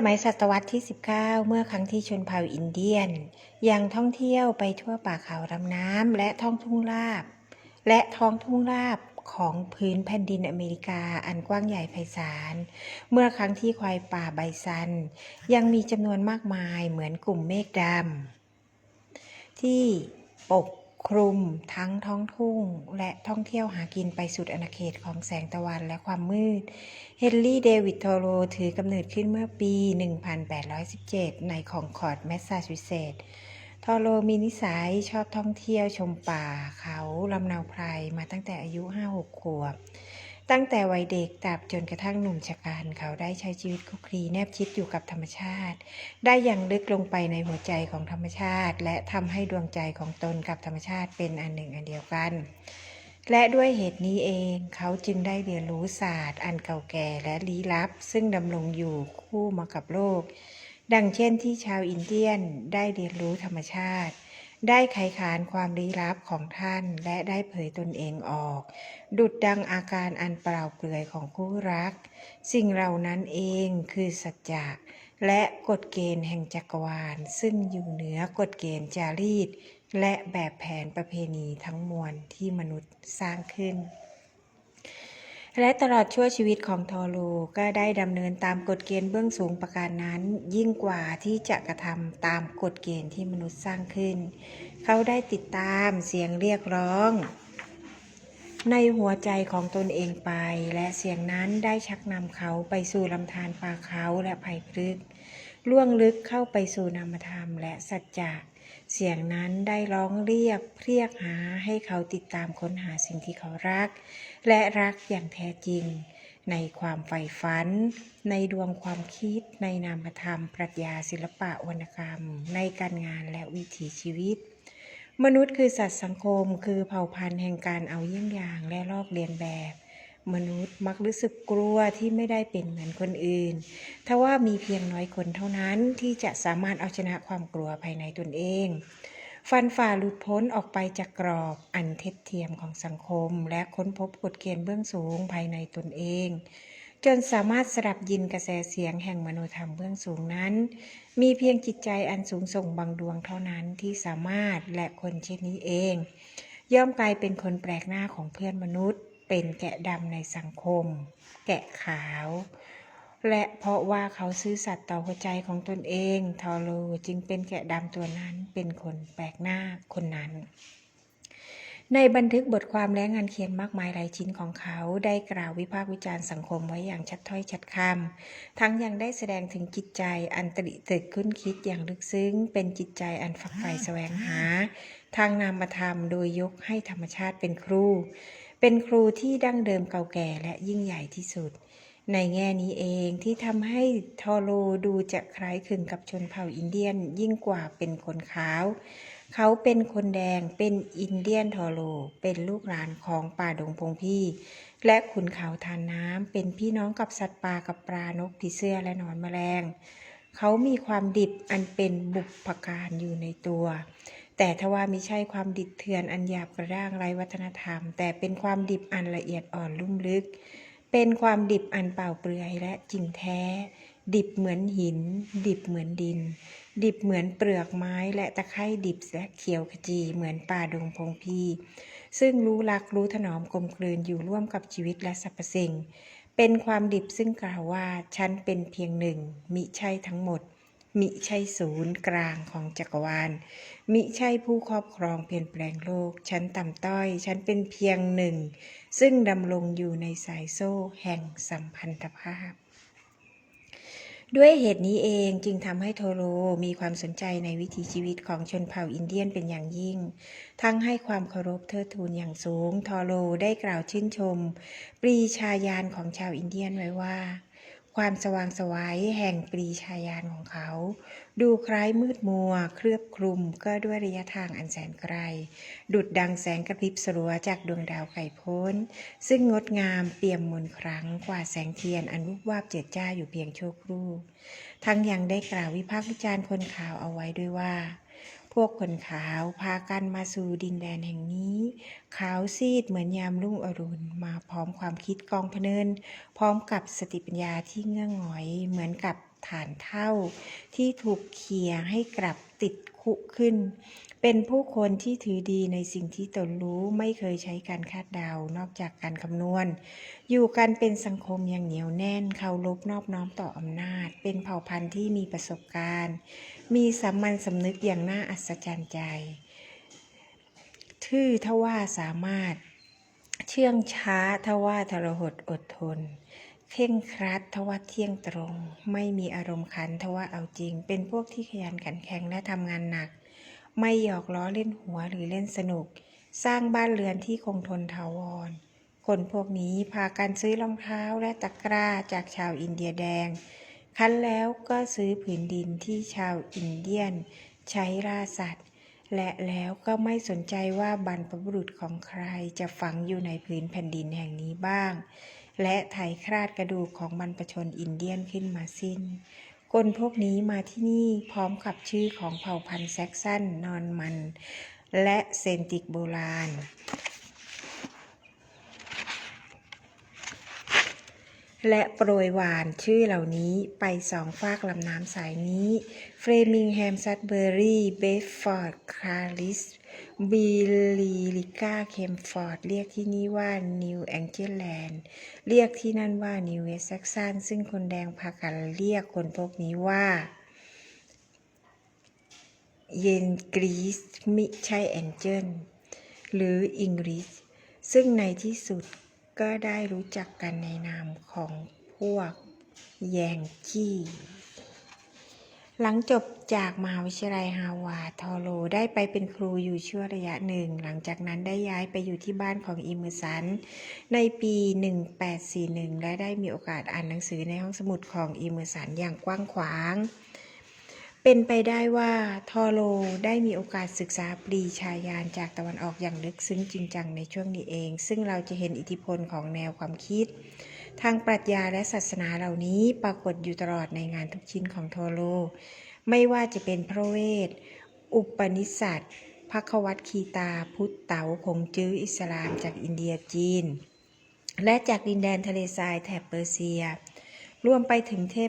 สมัยศตวรรษที่ 19 เมื่อครั้งที่ชนเผ่าอินเดียน ยังท่องเที่ยวไปทั่วป่าเขาลำน้ำและท้องทุ่งราบ และท้องทุ่งราบของพื้นแผ่นดินอเมริกาอันกว้างใหญ่ไพศาล เมื่อครั้งที่ควายป่าไบซัน ยังมีจำนวนมากมายเหมือนกลุ่มเมฆดำที่ปก คลุมทั้งท้องทุ่ง และท่องเที่ยวหากินไปสุดอาณาเขตของแสงตะวันและความมืด เฮนรี่เดวิดโทโรถือกำเนิดขึ้นเมื่อปี 1817 ในของคอร์ดแมสซาชูเซตส์ทอโรมีนิสัยชอบท่องเที่ยวชมป่าเขาลำนาไพรมาตั้งแต่อายุ 5-6 ขวบ ตั้งแต่วัยเด็กตราบจนกระทั่งหนุ่มชะกันเขาได้ใช้ชีวิตคลุกคลีแนบชิดอยู่กับธรรมชาติ ได้อย่างลึกลงไปในหัวใจของธรรมชาติ และทำให้ดวงใจของตนกับธรรมชาติเป็นอันหนึ่งอันเดียวกัน และด้วยเหตุนี้เองเขาจึงได้เรียนรู้ศาสตร์ อันเก่าแก่และลี้ลับ ซึ่งดำรงอยู่คู่มากับโลก ดังเช่นที่ชาวอินเดียนได้เรียนรู้ธรรมชาติ ได้ไขขานความลี้ลับของท่านและได้เผยตนเองออก ดุดดังอาการอันเปล่าเปลือยของคู่รัก สิ่งเหล่านั้นเองคือสัจจะและกฎเกณฑ์แห่งจักรวาล ซึ่งอยู่เหนือกฎเกณฑ์จารีต และแบบแผนประเพณีทั้งมวลที่มนุษย์สร้างขึ้น และตลอดชั่วชีวิตของทอรูก็ได้ดำเนินตามกฎเกณฑ์เบื้องสูงประการนั้น ยิ่งกว่าที่จะกระทำตามกฎเกณฑ์ที่มนุษย์สร้างขึ้น เขาได้ติดตามเสียงเรียกร้อง ในหัวใจของตนเองไป และเสียงนั้นได้ชักนำเขาไปสู่ลำธารป่าเขาและไผ่พฤกษ์ล่วงลึกเข้าไปสู่นามธรรมและสัจจะ เสียงนั้นได้ร้องเรียกเรียกหาให้เขาติดตามค้นหาสิ่งที่เขารัก และรักอย่างแท้จริง ในความใฝ่ฝัน ในดวงความคิด ในนามธรรม ปรัชญาศิลปะวรรณกรรม ในการงานและวิถีชีวิต มนุษย์คือสัตว์สังคม คือเผ่าพันธุ์แห่งการเอาเยี่ยงอย่างและลอกเลียนแบบ มนุษย์มักรู้สึกกลัวที่ไม่ได้เป็นเหมือนคนอื่น ทว่ามีเพียงน้อยคนเท่านั้นที่จะสามารถเอาชนะความกลัวภายในตนเอง ฟันฝ่าหลุดพ้นออกไปจากกรอบอันเท็จเทียมของสังคม และค้นพบกฎเกณฑ์เบื้องสูงภายในตนเอง จนสามารถสดับยินกระแสเสียงแห่งมโนธรรมเบื้องสูงนั้น มีเพียงจิตใจอันสูงส่งบางดวงเท่านั้นที่สามารถและคนเช่นนี้เอง ย่อมกลายเป็นคนแปลกหน้าของเพื่อนมนุษย์ เป็นแกะดำในสังคม แกะขาว และเพราะว่าเขาซื่อสัตย์ต่อหัวใจของตนเองทอโลจึงเป็นแกะดำตัวนั้นเป็นคนแปลกหน้าคนนั้น ในบันทึกบทความและงานเขียนมากมายหลายชิ้นของเขาได้กล่าววิพากษ์วิจารณ์สังคมไว้อย่างชัดถ้อยชัดคำทั้งยังได้แสดงถึงจิตใจอันตริตรึกคุ้นคิดอย่างลึกซึ้ง เป็นจิตใจอันฝักใฝ่แสวงหา ทางนามธรรมโดยยกให้ธรรมชาติเป็นครู เป็นครูที่ดั้งเดิมเก่าแก่และยิ่งใหญ่ที่สุด ในแง่นี้เองที่ทำให้ทอโลดูจะคล้ายคลึงกับชนเผ่าอินเดียนยิ่งกว่าเป็นคนขาว เขาเป็นคนแดงเป็นอินเดียนทอโล เป็นลูกหลานของป่าดงพงพี่ และขุนเขาทานน้ำเป็นพี่น้องกับสัตว์ป่ากับปลานกผีเสื้อและหนอนแมลง เขามีความดิบอันเป็นบุพการอยู่ในตัว แต่ทว่ามิใช่ความดิบเถื่อนอันหยาบกระด้างไร้วัฒนธรรม แต่เป็นความดิบอันละเอียดอ่อนลุ่มลึก เป็นความดิบอันเปล่าเปลือยและจริงแท้ ดิบเหมือนหิน ดิบเหมือนดิน ดิบเหมือนเปลือกไม้และตะไคร่ดิบและเขียวขจีเหมือนป่าดงพงพีซึ่งรู้รักรู้ถนอมกลมกลืนอยู่ร่วมกับชีวิตและสรรพสิ่ง เป็นความดิบซึ่งกล่าวว่าฉันเป็นเพียงหนึ่งมิใช่ทั้งหมด มิใช่ศูนย์กลางของจักรวาล มิใช่ผู้ครอบครองเปลี่ยนแปลงโลก ฉันต่ำต้อย ฉันเป็นเพียงหนึ่ง ซึ่งดำรงอยู่ในสายโซ่แห่งสัมพันธภาพ ด้วยเหตุนี้เองจึงทำให้โทโรมีความสนใจในวิถีชีวิตของชนเผ่าอินเดียนเป็นอย่างยิ่ง ทั้งให้ความเคารพเทิดทูนอย่างสูง ทอโรได้กล่าวชื่นชม ปรีชาญาณของชาวอินเดียนไว้ว่า ความสว่างสวัยแห่งปรีชาญาณของเขา ดูคล้ายมืดมัว เคลือบคลุมก็ด้วยระยะทางอันแสนไกล ดุดดังแสงกระพริบสลัวจากดวงดาวไก่พ้น ซึ่งงดงามเปี่ยมมนครั้งกว่าแสงเทียนอันวุบวาบเจิดจ้าอยู่เพียงชั่วครู่ ทั้งยังได้กล่าววิพากษ์วิจารณ์คนข่าวเอาไว้ด้วยว่า พวกคนขาวพากันมาสู่ดินแดนแห่งนี้ ขาวซีดเหมือนยามรุ่งอรุณมาพร้อมความคิดกองพเนิน พร้อมกับสติปัญญาที่เงื่องหงอยเหมือนกับ ฐานเท่า ที่ถูกเคียร์ให้กลับติดคุขึ้น เป็นผู้คนที่ถือดีในสิ่งที่ตนรู้ไม่เคยใช้การคาดเดานอกจากการคำนวณ อยู่กันเป็นสังคมอย่างเหนียวแน่นเคารพนอบน้อมต่ออำนาจ เป็นเผ่าพันธุ์ที่มีประสบการณ์ มีสามัญสำนึกอย่างน่าอัศจรรย์ใจทื่อทว่าสามารถ เชื่องช้าทว่าทรหดอดทน เคร่งครัดทว่าเที่ยงตรง ไม่มีอารมณ์ขันทว่าเอาจริง เป็นพวกที่ขยันขันแข็งและทำงานหนัก ไม่หยอกล้อเล่นหัวหรือเล่นสนุก สร้างบ้านเรือนที่คงทนถาวร คนพวกนี้พากันซื้อรองเท้าและตะกร้าจากชาวอินเดียแดง คันแล้วก็ซื้อผืนดินที่ชาวอินเดียน ใช้ล่าสัตว์ และแล้วก็ไม่สนใจว่าบรรพบุรุษของใครจะฝังอยู่ในพื้นแผ่นดินแห่งนี้บ้าง และไถคราดกระดูกของบรรพชนอินเดียนขึ้นมาสิ้น คนพวกนี้มาที่นี่พร้อมกับชื่อของเผ่าพันธุ์แซกซันนอนมัน และเซนติกโบราณ และโปรยหวานชื่อเหล่านี้ไปสองฝากลำน้ำสายนี้เฟรมิงแฮมซัตเบอรี่เบฟฟอร์ดคาลิสบิลลีลิก้าเคมฟอร์ดเรียกที่นี่ว่านิวแองเจลแลนด์เรียกที่นั่นว่านิวเวสแซกซันซึ่งคนแดงพากันเรียกคนพวกนี้ว่า เยนกรีสมิใช่แองเจิลหรืออิงริสซึ่งในที่สุด ก็ได้รู้จักกันในนามของพวกแยงกี้ หลังจบจากมหาวิทยาลัยฮาวาดทอโลได้ไปเป็นครูอยู่ชั่วระยะหนึ่ง หลังจากนั้นได้ย้ายไปอยู่ที่บ้านของอิมเมอร์สัน ในปี 1841 และได้มีโอกาสอ่านหนังสือในห้องสมุดของอิมเมอร์สันอย่างกว้างขวาง เป็นไปได้ว่าทอโลได้มีโอกาสศึกษาปรีชาญาณจากตะวันออกอย่างลึกซึ้งจริงจังในช่วงนี้เอง ซึ่งเราจะเห็นอิทธิพลของแนวความคิด ทางปรัชญาและศาสนาเหล่านี้ปรากฏอยู่ตลอดในงานทุกชิ้นของทอโล ไม่ว่าจะเป็นพระเวท อุปนิสัตพระควัตคีตา พุทธเต๋าคงจื้ออิสลามจากอินเดียจีน และจากดินแดนทะเลทรายแถบเปอร์เซีย รวมไปถึงเทพ